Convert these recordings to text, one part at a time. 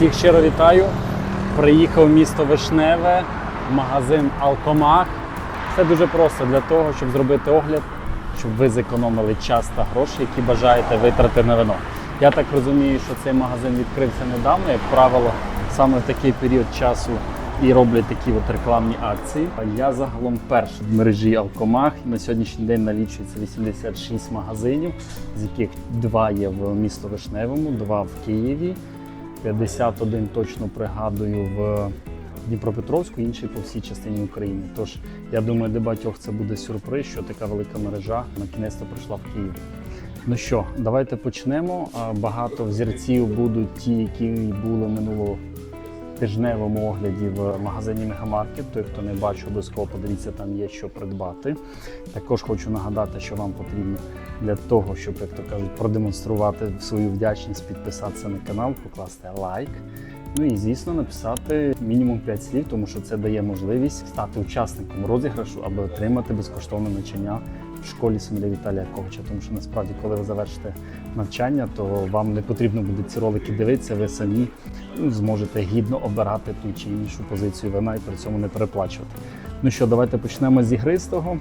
Всіх щиро вітаю. Приїхав в місто Вишневе, в магазин Алкомах. Все дуже просто для того, щоб зробити огляд, щоб ви зекономили час та гроші, які бажаєте витрати на вино. Я так розумію, що цей магазин відкрився недавно, як правило, саме в такий період часу і роблять такі от рекламні акції. Я загалом перший в мережі Алкомах. На сьогоднішній день налічується 86 магазинів, з яких два є в місто Вишневому, два в Києві. 51 точно пригадую в Дніпропетровську, інший по всій частині України. Тож я думаю, для багатьох це буде сюрприз, що така велика мережа на кінець-то прийшла в Київ. Ну що, давайте почнемо. Багато взірців будуть ті, які були минулого тижневому огляді в магазині Мегамаркет. Той, хто не бачив, обов'язково подивіться, там є що придбати. Також хочу нагадати, що вам потрібно для того, щоб, як то кажуть, продемонструвати свою вдячність, підписатися на канал, покласти лайк. Ну і звісно, написати мінімум 5 слів, тому що це дає можливість стати учасником розіграшу або отримати безкоштовне навчання в школі Сомеля Віталія Ковча. Тому що насправді, коли ви завершите навчання, то вам не потрібно буде ці ролики дивитися, ви самі ну, зможете гідно обирати ту чи іншу позицію вина і при цьому не переплачувати. Ну що, давайте почнемо з ігристого.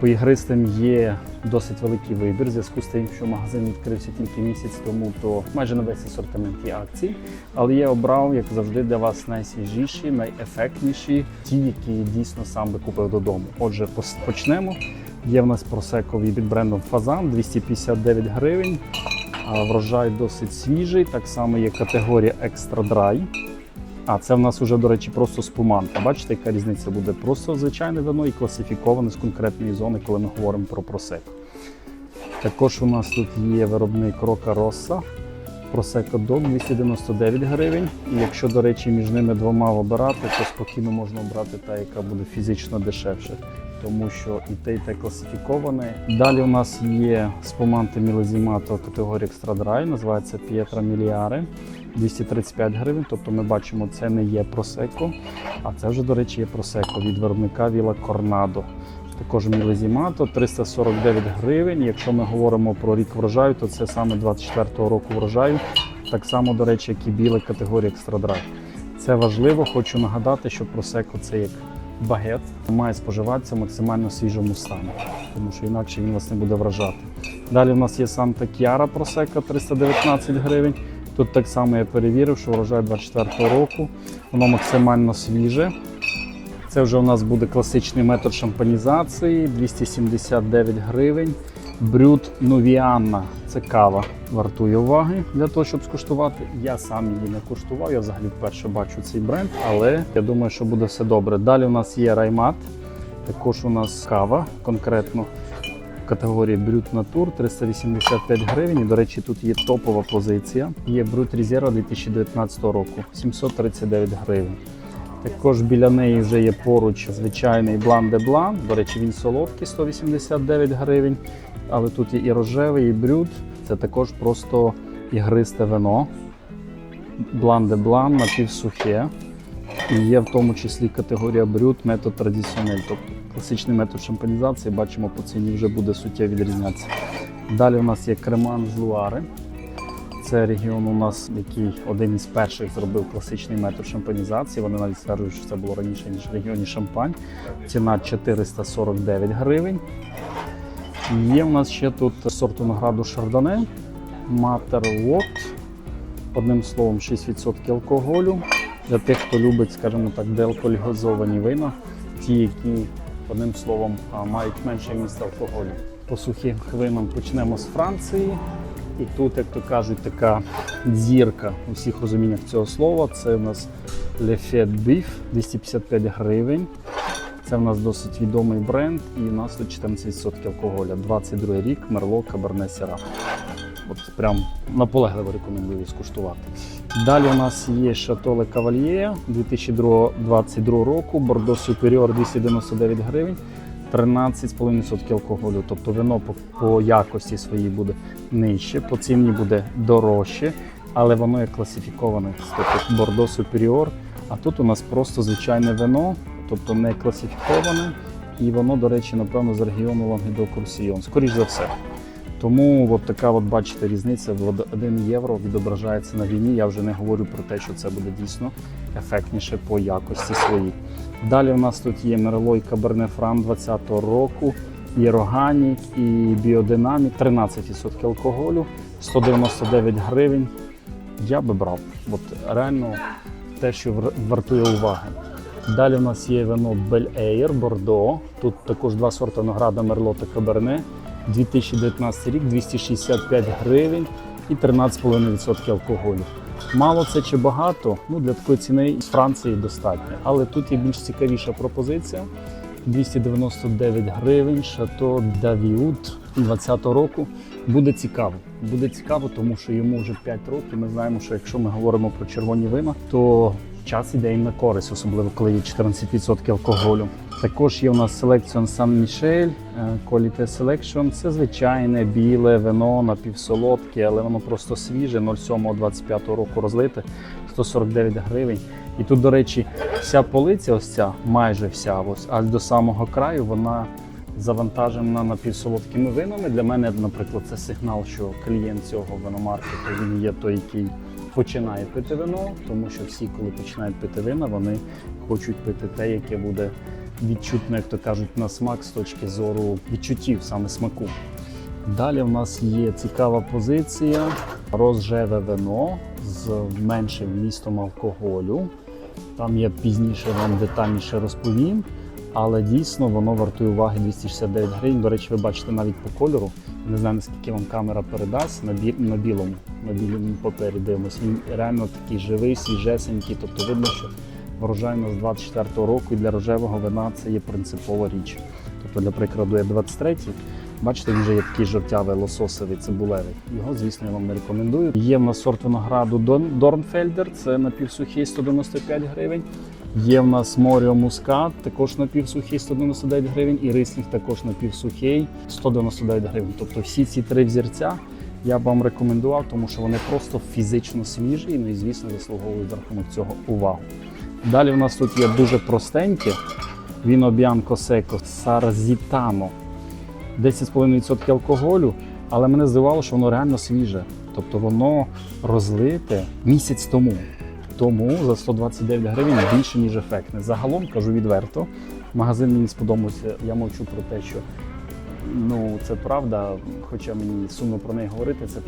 По ігристим є досить великий вибір, в зв'язку з тим, що магазин відкрився тільки місяць тому, то майже на весь асортимент є акцій. Але я обрав, як завжди, для вас найсвіжіші, найефектніші, ті, які дійсно сам би купив додому. Отже, почнемо. Є в нас просековий від бренду Фазан 259 гривень. Врожай досить свіжий. Так само є категорія Extra Dry. А це в нас вже, до речі, просто спуманка. Бачите, яка різниця буде? Просто звичайне вино і класифіковане з конкретної зони, коли ми говоримо про просеко. Також у нас тут є виробник Рока Росса. Просеко Дог 299 гривень. І якщо, до речі, між ними двома обирати, то спокійно можна обрати та, яка буде фізично дешевше. Тому що і те, і те класифіковане. Далі у нас є спуманти Мілозімато категорії Dry, називається П'єтра Міліаре. 235 гривень, тобто ми бачимо, це не є просеко, а це вже, до речі, є просеко від виробника Віла Корнадо. Також Мілезімато 349 гривень. Якщо ми говоримо про рік врожаю, то це саме 24-го року врожаю. Так само, до речі, як і біла категорія Dry. Це важливо, хочу нагадати, що просеко це як багет, має споживатися в максимально свіжому стані, тому що інакше він вас не буде вражати. Далі в нас є Санта Кіара Просека 319 гривень. Тут так само я перевірив, що врожай 24-го року, воно максимально свіже. Це вже у нас буде класичний метод шампанізації 279 гривень. Брют Новіанна це кава вартує уваги для того, щоб скуштувати. Я сам її не куштував, я взагалі вперше бачу цей бренд, але я думаю, що буде все добре. Далі у нас є Раймат, також у нас кава, конкретно в категорії Брют Натур 385 гривень. І, до речі, тут є топова позиція. Є Брют Різера 2019 року 739 гривень. Також біля неї вже є поруч звичайний блан де блан. До речі, він солодкий 189 гривень. Але тут є і рожевий, і брют. Це також просто ігристе вино. Блан де блан, напівсухе. І є в тому числі категорія брют, метод традиціонель. Тобто класичний метод шампанізації, бачимо, по ціні вже буде суттєво відрізнятися. Далі у нас є креман з Луари. Це регіон у нас, який один із перших зробив класичний метод шампанізації. Вони навіть стверджують, що це було раніше, ніж в регіоні Шампань. Ціна 449 гривень. Є у нас ще тут сорт винограду Шардоне, Матер Вот. Одним словом, 6% алкоголю. Для тих, хто любить, скажімо так, деалкоголізовані вина, ті, які, одним словом, мають менше місця алкоголю. По сухим винам почнемо з Франції. І тут, як то кажуть, така зірка у всіх розуміннях цього слова. Це у нас Le Fait Beef 255 гривень. Це в нас досить відомий бренд, і у нас тут 14% алкоголя. 22 рік, Мерло, Каберне Сіра. От прям наполегливо рекомендую скуштувати. Далі у нас є Шатоле Кавальє 2022 року, Бордо Суперіор 299 гривень. 13,5% алкоголю. Тобто вино по, по якості своїй буде нижче, по ціні буде дорожче, але воно є класифіковане. Тобто Бордо Суперіор. А тут у нас просто звичайне вино, тобто не класифіковане. І воно, до речі, напевно, з регіону Лангедок Русійон. Скоріш за все. Тому от така, от бачите, різниця в 1 євро відображається на війні. Я вже не говорю про те, що це буде дійсно ефектніше по якості своїй. Далі у нас тут є Мерлой Каберне Фран 20-го року, Роганік і Біодинамік, 13% алкоголю, 199 гривень. Я би брав. От реально те, що вартує уваги. Далі у нас є вино Бель Ейр, Бордо. Тут також два сорти винограда Мерло та Каберне. 2019 рік 265 гривень і 13,5% алкоголю. Мало це чи багато? Ну для такої ціни з Франції достатньо. Але тут є більш цікавіша пропозиція. 299 гривень, Шато Давіут 20 року. Буде цікаво. Буде цікаво, тому що йому вже 5 років. Ми знаємо, що якщо ми говоримо про червоні вина, то час іде їм на користь, особливо коли є 14% алкоголю. Також є у нас San Michel, е, Quality Selection. Це звичайне біле вино напівсолодке, але воно просто свіже, 07-25 року розлите, 149 гривень. І тут, до речі, вся полиця, ось ця, майже вся, ось, аж до самого краю, вона завантажена напівсолодкими винами. Для мене, наприклад, це сигнал, що клієнт цього виномаркету він є той, який починає пити вино, тому що всі, коли починають пити вина, вони хочуть пити те, яке буде відчутно, як то кажуть, на смак з точки зору відчуттів саме смаку. Далі в нас є цікава позиція розжеве вино з меншим вмістом алкоголю. Там я пізніше вам детальніше розповім, але дійсно воно вартує уваги 269 гривень. До речі, ви бачите навіть по кольору. Не знаю, наскільки вам камера передасть на, бі... на білому, на білому папері дивимось. Він реально такий живий, свіжесенький. Тобто видно, що врожай у нас 24-го року і для рожевого вина це є принципова річ. Тобто, для прикладу, я 23-й. Бачите, він вже є такий жовтявий, лососовий, цибулевий. Його, звісно, я вам не рекомендую. Є в нас сорт винограду Дорнфельдер, це напівсухий 195 гривень. Є в нас Моріо Мускат, також напівсухий 199 гривень, і Рислінг також напівсухий 199 гривень. Тобто всі ці три взірця я б вам рекомендував, тому що вони просто фізично свіжі, ну і звісно заслуговують за рахунок цього увагу. Далі в нас тут є дуже простеньке віно Біанко Секо Сарзітано. 10,5% алкоголю, але мене здивувало, що воно реально свіже. Тобто воно розлите місяць тому. Тому за 129 гривень більше, ніж ефектне. Загалом кажу відверто, магазин мені сподобався. Я мовчу про те, що ну це правда, хоча мені сумно про неї говорити. Це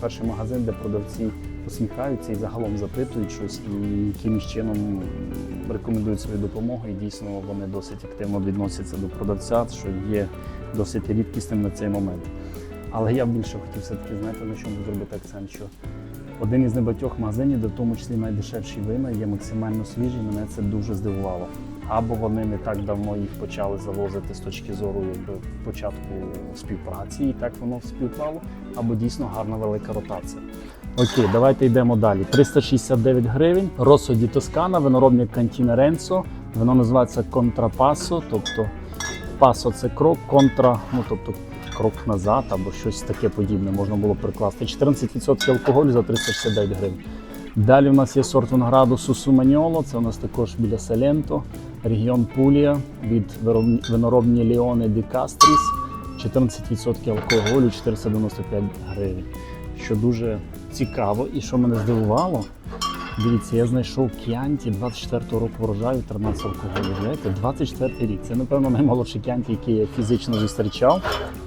перший магазин, де продавці посміхаються і загалом запитують щось, і якимось чином рекомендують свою допомогу. І дійсно вони досить активно відносяться до продавця, що є досить рідкісним на цей момент. Але я більше хотів все-таки знаєте, на чому зробити акцент, що один із небагатьох магазинів, де в тому числі найдешевші вина, є максимально свіжі. Мене це дуже здивувало. Або вони не так давно їх почали завозити з точки зору якби, початку співпраці, і так воно співпало, або дійсно гарна велика ротація. Окей, давайте йдемо далі. 369 гривень. Росо ді Тоскана, виноробник Кантіне Ренцо. Воно називається Контрапасо, тобто пасо це крок, контра, ну тобто крок назад або щось таке подібне можна було прикласти. 14% алкоголю за 369 гривень. Далі у нас є сорт винограду Сусуманьоло, це у нас також біля Саленто, регіон Пулія від виноробні Ліоне Ді Кастріс. 14% алкоголю, 495 гривень. Що дуже цікаво і що мене здивувало. Дивіться, я знайшов Кіанті 24-го року врожаю 13 алкоголю. Знаєте, 24 рік. Це, напевно, наймолодший Кіанті, який я фізично зустрічав.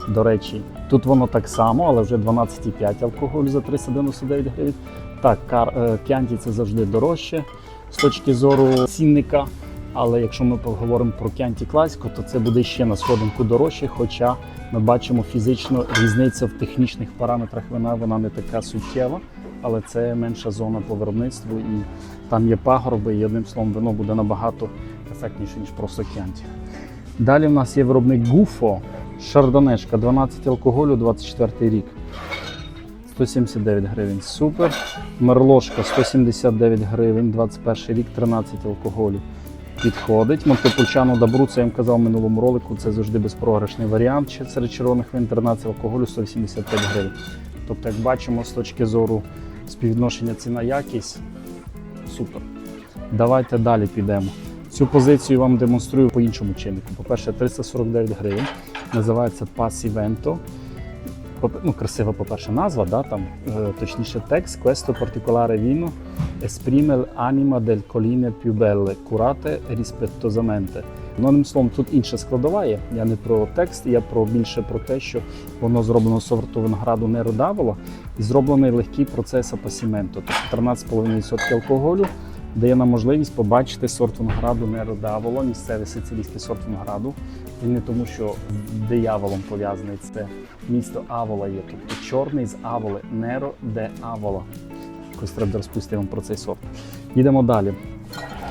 До речі, тут воно так само, але вже 12,5 алкоголю за 399 гривень. Так, е, Кіанті це завжди дорожче з точки зору цінника. Але якщо ми поговоримо про Кіанті Класіко, то це буде ще на сходинку дорожче, хоча ми бачимо фізично різниця в технічних параметрах вина, вона не така суттєва, але це менша зона по виробництву і там є пагорби, і одним словом вино буде набагато ефектніше, ніж просто Кіанті. Далі в нас є виробник Гуфо, Шардонешка, 12 алкоголю, 24 рік. 179 гривень. Супер. Мерлошка 179 гривень, 21 рік, 13 алкоголю. Підходить. Монтепульчано Дабру, це я вам казав в минулому ролику, це завжди безпрограшний варіант ще серед червоних вин 13 алкоголю 185 гривень. Тобто, як бачимо, з точки зору співвідношення ціна-якість, супер. Давайте далі підемо. Цю позицію вам демонструю по іншому чиннику. По-перше, 349 гривень. Називається Пасівенто. Поп- ну, красива, по-перше, назва, да, там, е, точніше текст Questo particolare vino esprime l'anima del colline più belle, curate rispettosamente. Ну, одним словом, тут інша складова є. Я не про текст, я про більше про те, що воно зроблено сорту винограду не родавило і зроблений легкий процес апасіменту. Тобто 13,5% алкоголю дає нам можливість побачити сорт винограду не родаволо, місцевий сицилійський сорт винограду. І не тому, що дияволом пов'язаний це місто Авола є, тобто чорний з Аволи, Неро де Авола. Якось треба розповісти вам про цей сорт. Їдемо далі.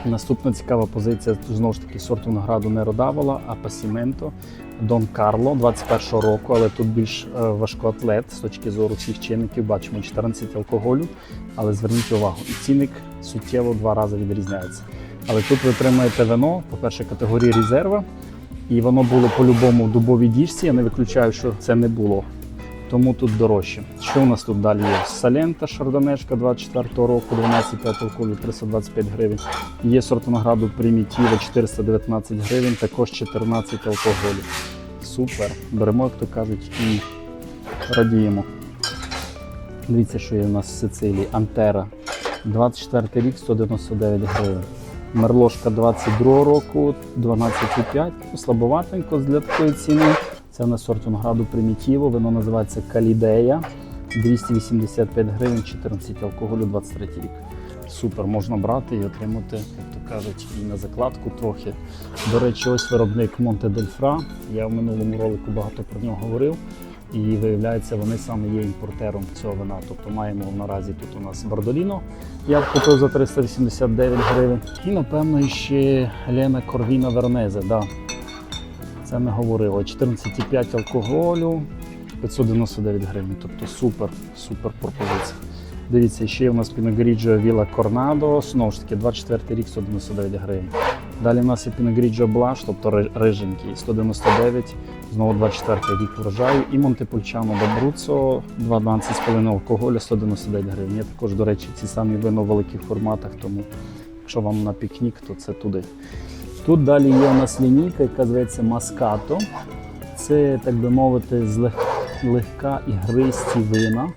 Наступна цікава позиція знову ж таки сорту винограду не Родавола, а Пасіменто Дон Карло 21-го року, але тут більш е, важкоатлет з точки зору всіх чинників. Бачимо 14 алкоголю, але зверніть увагу, і цінник суттєво два рази відрізняється. Але тут ви отримаєте вино, по-перше, категорії резерва, і воно було по-любому в дубовій діжці. Я не виключаю, що це не було. Тому тут дорожче. Що у нас тут далі є? Салента Шардонешка 24-го року, 12,5 алкоголю, 325 гривень. Є сорт винограду Примітіва 419 гривень, також 14 алкоголю. Супер. Беремо, як то кажуть, і радіємо. Дивіться, що є у нас в Сицилії. Антера. 24 рік 199 гривень. Мерлошка 22 року, 12,5. Ну, Слабоватенько для такої ціни. Це в нас сорт винограду Примітіво, воно називається Калідея. 285 гривень, 14 алкоголю, 23 рік. Супер, можна брати і отримати, як то кажуть, і на закладку трохи. До речі, ось виробник Монте дель Фра. Я в минулому ролику багато про нього говорив. І виявляється, вони саме є імпортером цього вина. Тобто маємо наразі тут у нас Бардоліно. Я купив за 389 гривень. І напевно ще Лена Корвіна Вернезе. Да. Це ми говорили. 14,5 алкоголю, 599 гривень. Тобто супер, супер пропозиція. Дивіться, ще у нас Піногріджо Віла Корнадо, знову ж таки, 24 рік 199 гривень. Далі у нас є Піногріджо Блаш, тобто риженький, 199, знову 24 рік врожаю. І Монтепульчано Добруцо, 12,5 алкоголю, 199 гривень. Є також, до речі, ці самі вино в великих форматах, тому якщо вам на пікнік, то це туди. Тут далі є у нас лінійка, яка зветься Маскато. Це, так би мовити, злег- легка гристі вина.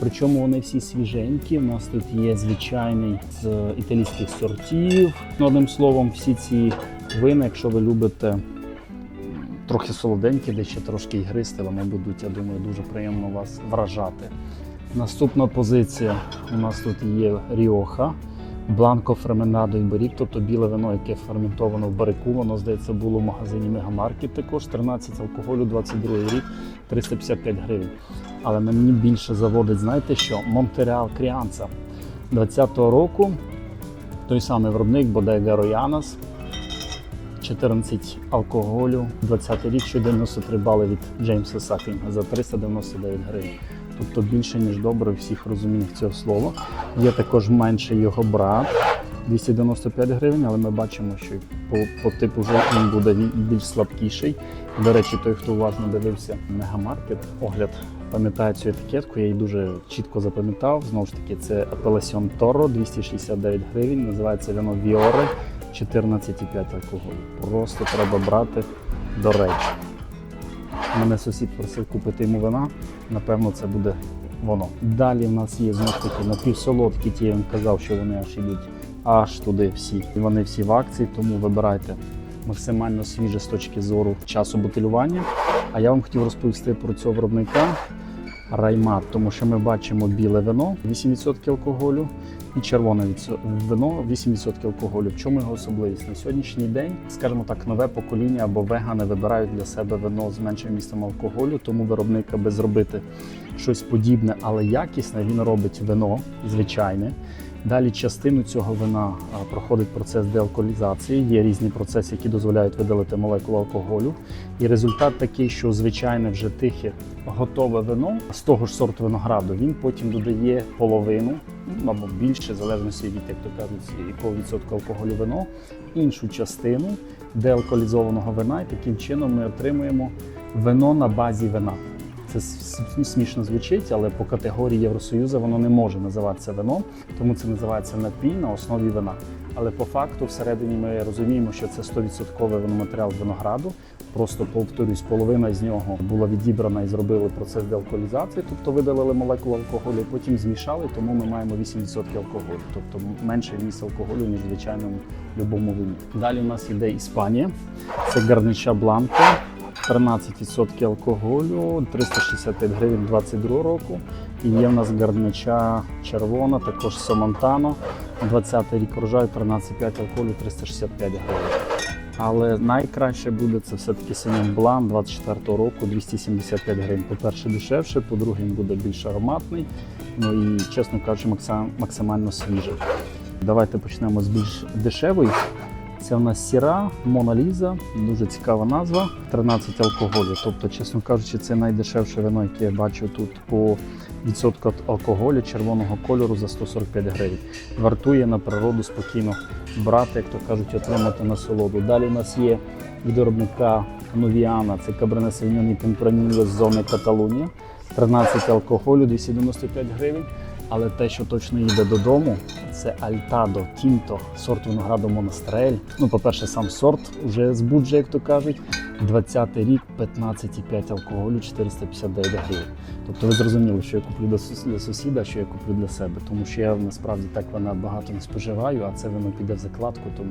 Причому вони всі свіженькі. У нас тут є звичайний з італійських сортів. Ну, одним словом, всі ці вина, якщо ви любите трохи солоденькі, де ще трошки ігристи, вони будуть, я думаю, дуже приємно вас вражати. Наступна позиція у нас тут є Ріоха. Бланко ферменадо і тобто біле вино, яке ферментовано в барику. Воно, здається, було в магазині Мегамаркет також 13 алкоголю, 22 рік, 355 гривень. Але мені більше заводить, знаєте що? Монтереал Кріанца 20-го року. Той самий виробник Bodega Royanas. 14 алкоголю, 20 рік, що 93 бали від Джеймса Сакінга за 399 гривень. Тобто більше, ніж добре всіх розуміннях цього слова. Є також менший його брат, 295 гривень, але ми бачимо, що по, по типу вже він буде більш слабкіший. До речі, той, хто уважно дивився мегамаркет, огляд пам'ятає цю етикетку, я її дуже чітко запам'ятав. Знову ж таки, це Appellation Toro, 269 гривень, називається вино Віоре, 14,5 алкоголю. Просто треба брати до речі. Мене сусід просив купити йому вина. Напевно, це буде воно. Далі в нас є знову таки напівсолодкі, ті я вам казав, що вони аж ідуть аж туди всі. І вони всі в акції, тому вибирайте максимально свіже з точки зору часу бутилювання. А я вам хотів розповісти про цього виробника Раймат, тому що ми бачимо біле вино 8% алкоголю і червоне вино 8% алкоголю. В чому його особливість? На сьогоднішній день, скажімо так, нове покоління або вегани вибирають для себе вино з меншим містом алкоголю, тому виробник, аби зробити щось подібне, але якісне, він робить вино звичайне. Далі частину цього вина проходить процес деалкоholізації. Є різні процеси, які дозволяють видалити молекулу алкоголю. І результат такий, що звичайне вже тихе готове вино з того ж сорту винограду, він потім додає половину ну, або більше, в залежності від як то кажуть, якого відсотку алкоголю вино, іншу частину деалкоholізованого вина, і таким чином ми отримуємо вино на базі вина. Це смішно звучить, але по категорії Євросоюзу воно не може називатися вином, тому це називається напій на основі вина. Але по факту всередині ми розуміємо, що це 100% виноматеріал винограду, просто повторюсь, половина з нього була відібрана і зробили процес деалкоholізації, тобто видалили молекулу алкоголю, потім змішали, тому ми маємо 8% алкоголю, тобто менше вміст алкоголю, ніж звичайному любому вині. Далі у нас йде Іспанія, це гарнича бланко. 13% алкоголю, 365 гривень 22 року. І є в нас гарнича червона, також Сомонтано. 20-й рік врожаю, 13,5 алкоголю, 365 гривень. Але найкраще буде це все-таки Сеньон Блан 24-го року, 275 гривень. По-перше, дешевше, по-друге, він буде більш ароматний. Ну і, чесно кажучи, максимально свіжий. Давайте почнемо з більш дешевої. Це в нас сіра, Моналіза, дуже цікава назва. 13 алкоголю. Тобто, чесно кажучи, це найдешевше вино, яке я бачу тут по відсотку алкоголю червоного кольору за 145 гривень. Вартує на природу спокійно брати, як то кажуть, отримати насолоду. Далі у нас є від виробника Новіана, це Кабрене Савіньон і Темпраніло з зони Каталунія. 13 алкоголю, 295 гривень. Але те, що точно їде додому, це Альтадо Тінто, сорт винограду Монастрель. Ну, по-перше, сам сорт вже збуджує, як то кажуть. 20 рік, 15,5 алкоголю, 459 гривень. Тобто ви зрозуміли, що я куплю для сус- сусіда, що я куплю для себе. Тому що я насправді так вона багато не споживаю, а це вино піде в закладку, тому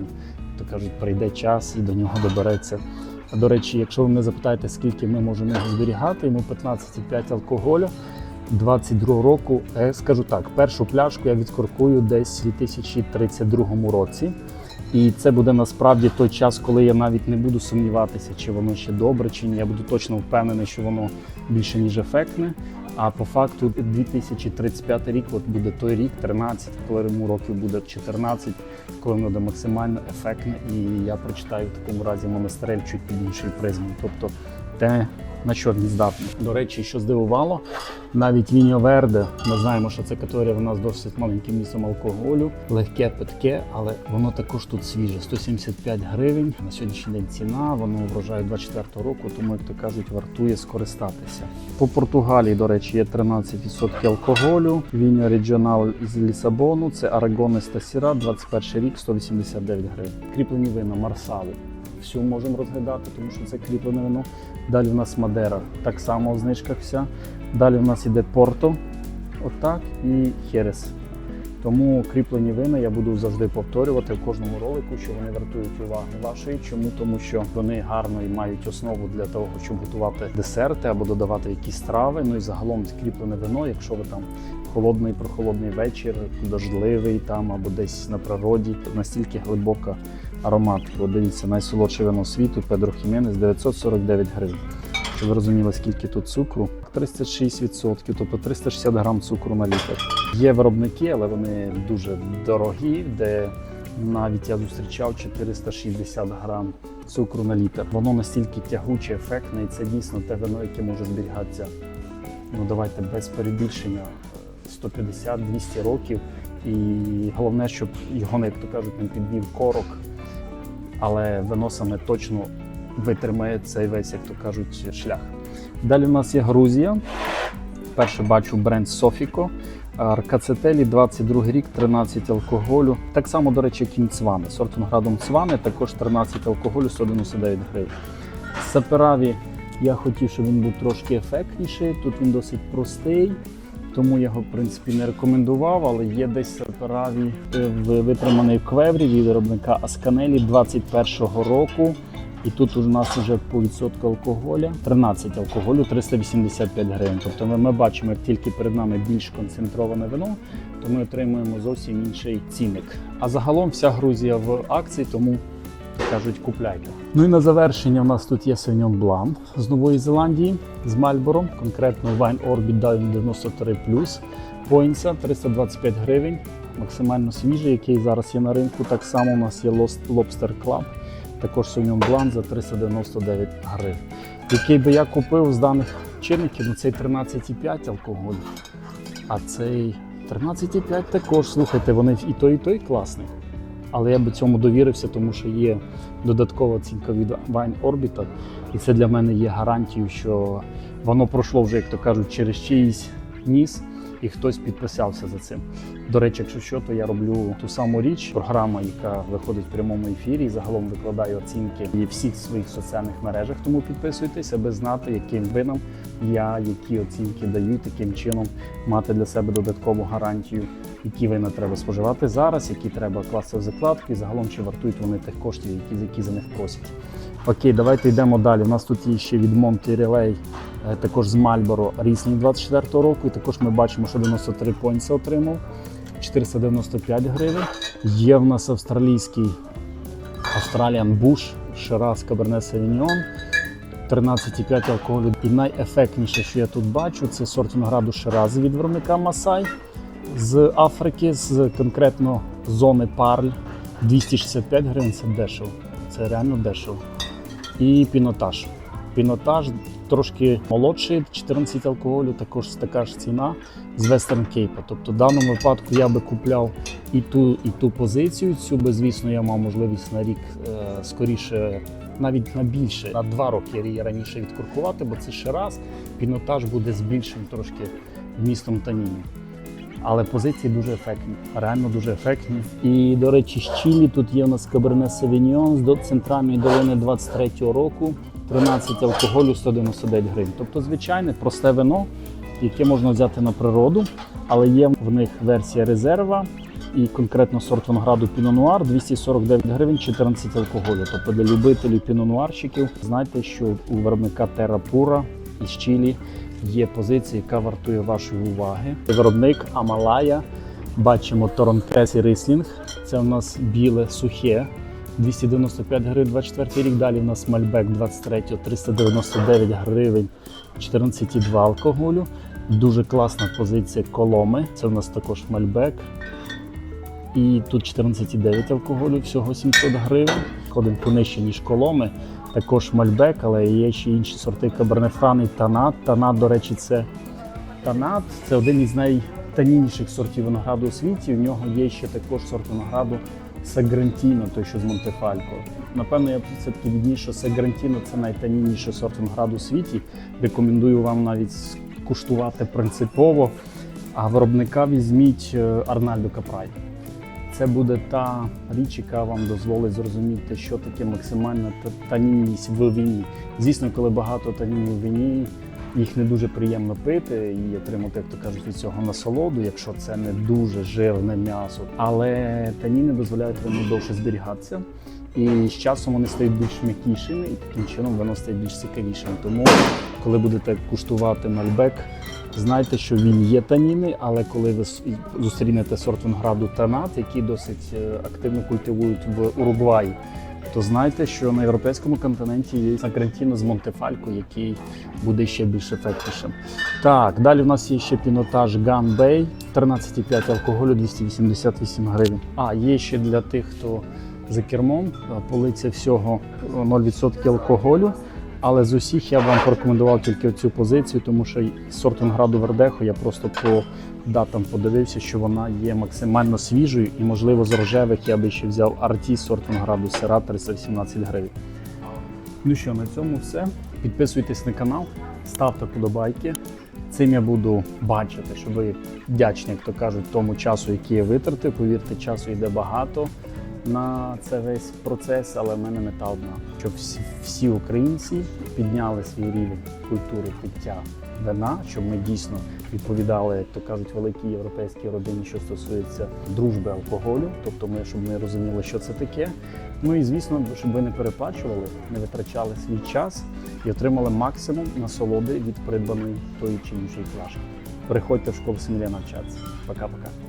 то кажуть, прийде час і до нього добереться. До речі, якщо ви мене запитаєте, скільки ми можемо його зберігати, йому 15,5 алкоголю. 22 року, е, скажу так, першу пляшку я відкоркую десь у 2032 році. І це буде насправді той час, коли я навіть не буду сумніватися, чи воно ще добре, чи ні. Я буду точно впевнений, що воно більше ніж ефектне. А по факту 2035 рік от буде той рік, 13, коли йому років буде 14, коли воно буде максимально ефектне. І я прочитаю в такому разі монастирель чуть під іншою призмою. Тобто те, на що він здатний. До речі, що здивувало, навіть Віньо Верде, ми знаємо, що це категорія в нас досить маленьким місцем алкоголю, легке питке, але воно також тут свіже. 175 гривень. На сьогоднішній день ціна, воно врожаю 24 року, тому, як то кажуть, вартує скористатися. По Португалії, до речі, є 13% алкоголю. Віньо Регіонал із Лісабону, це Арагонес та Сіра, 21 рік, 189 гривень. Кріплені вина Марсалу. Всю можемо розглядати, тому що це кріплене вино. Далі в нас Мадера, так само в знижках вся. Далі в нас іде Порто, отак, і Херес. Тому кріплені вина я буду завжди повторювати в кожному ролику, що вони вартують уваги вашої. Чому? Тому що вони гарно і мають основу для того, щоб готувати десерти або додавати якісь страви. Ну і загалом кріплене вино, якщо ви там холодний прохолодний вечір, дождливий там або десь на природі, настільки глибока ароматика. От дивіться, найсолодше вино світу Педро Хіменес 949 гривень. Щоб ви розуміли, скільки тут цукру? 36%, тобто 360 грам цукру на літр. Є виробники, але вони дуже дорогі, де навіть я зустрічав 460 грам цукру на літр. Воно настільки тягуче, ефектне, і це дійсно те вино, яке може зберігатися. Ну давайте без перебільшення 150-200 років. І головне, щоб його, як то кажуть, не підвів корок, але вино саме точно витримає цей весь, як то кажуть, шлях. Далі у нас є Грузія. Перше бачу бренд Софіко. Аркацетелі 22 рік, 13 алкоголю. Так само, до речі, як і Цвани. Сорт виноградом Цвани, також 13 алкоголю, 199 гривень. Сапераві я хотів, щоб він був трошки ефектніший. Тут він досить простий, тому я його, в принципі, не рекомендував, але є десь Сапераві е, витриманий в квеврі від виробника Асканелі 21-го року. І тут у нас вже по відсотку алкоголя 13 алкоголю 385 гривень. Тобто ми, ми бачимо, як тільки перед нами більш концентроване вино, то ми отримуємо зовсім інший цінник. А загалом вся Грузія в акції, тому кажуть, купляйте. Ну і на завершення у нас тут є Sauvignon Blanc з Нової Зеландії з Мальбором, конкретно Wine Orbit Diamond 93 Поінса 325 гривень, максимально свіжий, який зараз є на ринку. Так само у нас є Lobster Club, також Sauvignon Blanc за 399 гривень. Який би я купив з даних чинників, ну цей 13,5 алкоголь, а цей 13,5 також. Слухайте, вони і той, і той класний. Але я би цьому довірився, тому що є додаткова оцінка від Wine Orbit, і це для мене є гарантією, що воно пройшло вже, як то кажуть, через чиїсь ніс, і хтось підписався за цим. До речі, якщо що, то я роблю ту саму річ. Програма, яка виходить в прямому ефірі, і загалом викладаю оцінки і всіх своїх соціальних мережах. Тому підписуйтесь, аби знати, яким винам я які оцінки даю, таким чином мати для себе додаткову гарантію, які вина треба споживати зараз, які треба класти в закладки, і загалом чи вартують вони тих коштів, які, які за них просять. Окей, давайте йдемо далі. У нас тут є ще від Relay, е, також з Marlboro Riesling 24 року. І також ми бачимо, що 93 поінси отримав. 495 гривень. Є в нас австралійський Australian Bush Shiraz Cabernet Sauvignon. 13,5 алкоголю. І найефектніше, що я тут бачу, це сорт винограду Shiraz від виробника Масай з Африки, з конкретно зони Парль. 265 гривень це дешево. Це реально дешево. І пінотаж. Пінотаж трошки молодший, 14 алкоголю, також така ж ціна з Western Cape. Тобто в даному випадку я би купляв і ту, і ту позицію. Цю би, звісно, я мав можливість на рік е, скоріше, навіть на більше, на два роки рі- раніше відкуркувати, бо це ще раз. Пінотаж буде з більшим трошки вмістом танінів. Але позиції дуже ефектні, реально дуже ефектні. І, до речі, з Чилі тут є у нас Cabernet Sauvignon з центральної долини 23-го року, 13 алкоголю 199 гривень. Тобто звичайне просте вино, яке можна взяти на природу, але є в них версія резерва і конкретно сорт винограду Noir 249 гривень 14 алкоголю. Тобто для любителів пінонуарщиків знайте, що у виробника Pura із Чилі є позиція, яка вартує вашої уваги. Виробник Амалая. Бачимо Торонкесі Рислінг. Це у нас біле сухе. 295 гривень 24 рік. Далі у нас Мальбек 23 399 гривень 14,2 алкоголю. Дуже класна позиція Коломи. Це у нас також Мальбек. І тут 14,9 алкоголю, всього 700 гривень. Ходимо понижче, ніж коломи. Також Мальбек, але є ще інші сорти Каберне Фран і Танат. Танат, до речі, це Танат це один із найтанініших сортів винограду у світі. У нього є ще також сорт винограду Сегрантіно, той, що з Монтефалько. Напевно, я все-таки відніс, що Сегрантіно це найтанінніший сорт винограду у світі. Рекомендую вам навіть куштувати принципово. А виробника візьміть е, Арнальдо Капрай. Це буде та річ, яка вам дозволить зрозуміти, що таке максимальна танінність в вині. Звісно, коли багато танінів в вині, їх не дуже приємно пити і отримати, як то кажуть, від цього насолоду, якщо це не дуже жирне м'ясо. Але таніни дозволяють вину довше зберігатися. І з часом вони стають більш м'якішими, і таким чином воно стає більш цікавішим. Тому, коли будете куштувати мальбек, знайте, що він є таніни, але коли ви зустрінете сорт винограду танат, який досить е, активно культивують в Уругваї, то знайте, що на європейському континенті є Сакрентіно з Монтефалько, який буде ще більш ефектнішим. Так, далі в нас є ще пінотаж Bay, 13,5 алкоголю, 288 гривень. А, є ще для тих, хто за кермом, е, полиця всього е, 0% алкоголю. Але з усіх я б вам порекомендував тільки цю позицію, тому що сорт винограду Вердехо я просто по датам подивився, що вона є максимально свіжою, і, можливо, з рожевих я би ще взяв арті сорт винограду Сера 318 гривень. Ну що, на цьому все. Підписуйтесь на канал, ставте подобайки. Цим я буду бачити, що ви вдячні, як то кажуть, тому часу, який я витратив. Повірте, часу йде багато на це весь процес, але в мене мета одна, щоб всі, українці підняли свій рівень культури пиття вина, щоб ми дійсно відповідали, як то кажуть, великій європейській родині, що стосується дружби алкоголю, тобто ми, щоб ми розуміли, що це таке. Ну і звісно, щоб ви не переплачували, не витрачали свій час і отримали максимум насолоди від придбаної тої чи іншої пляшки. Приходьте в школу Семілля навчатися. Пока-пока.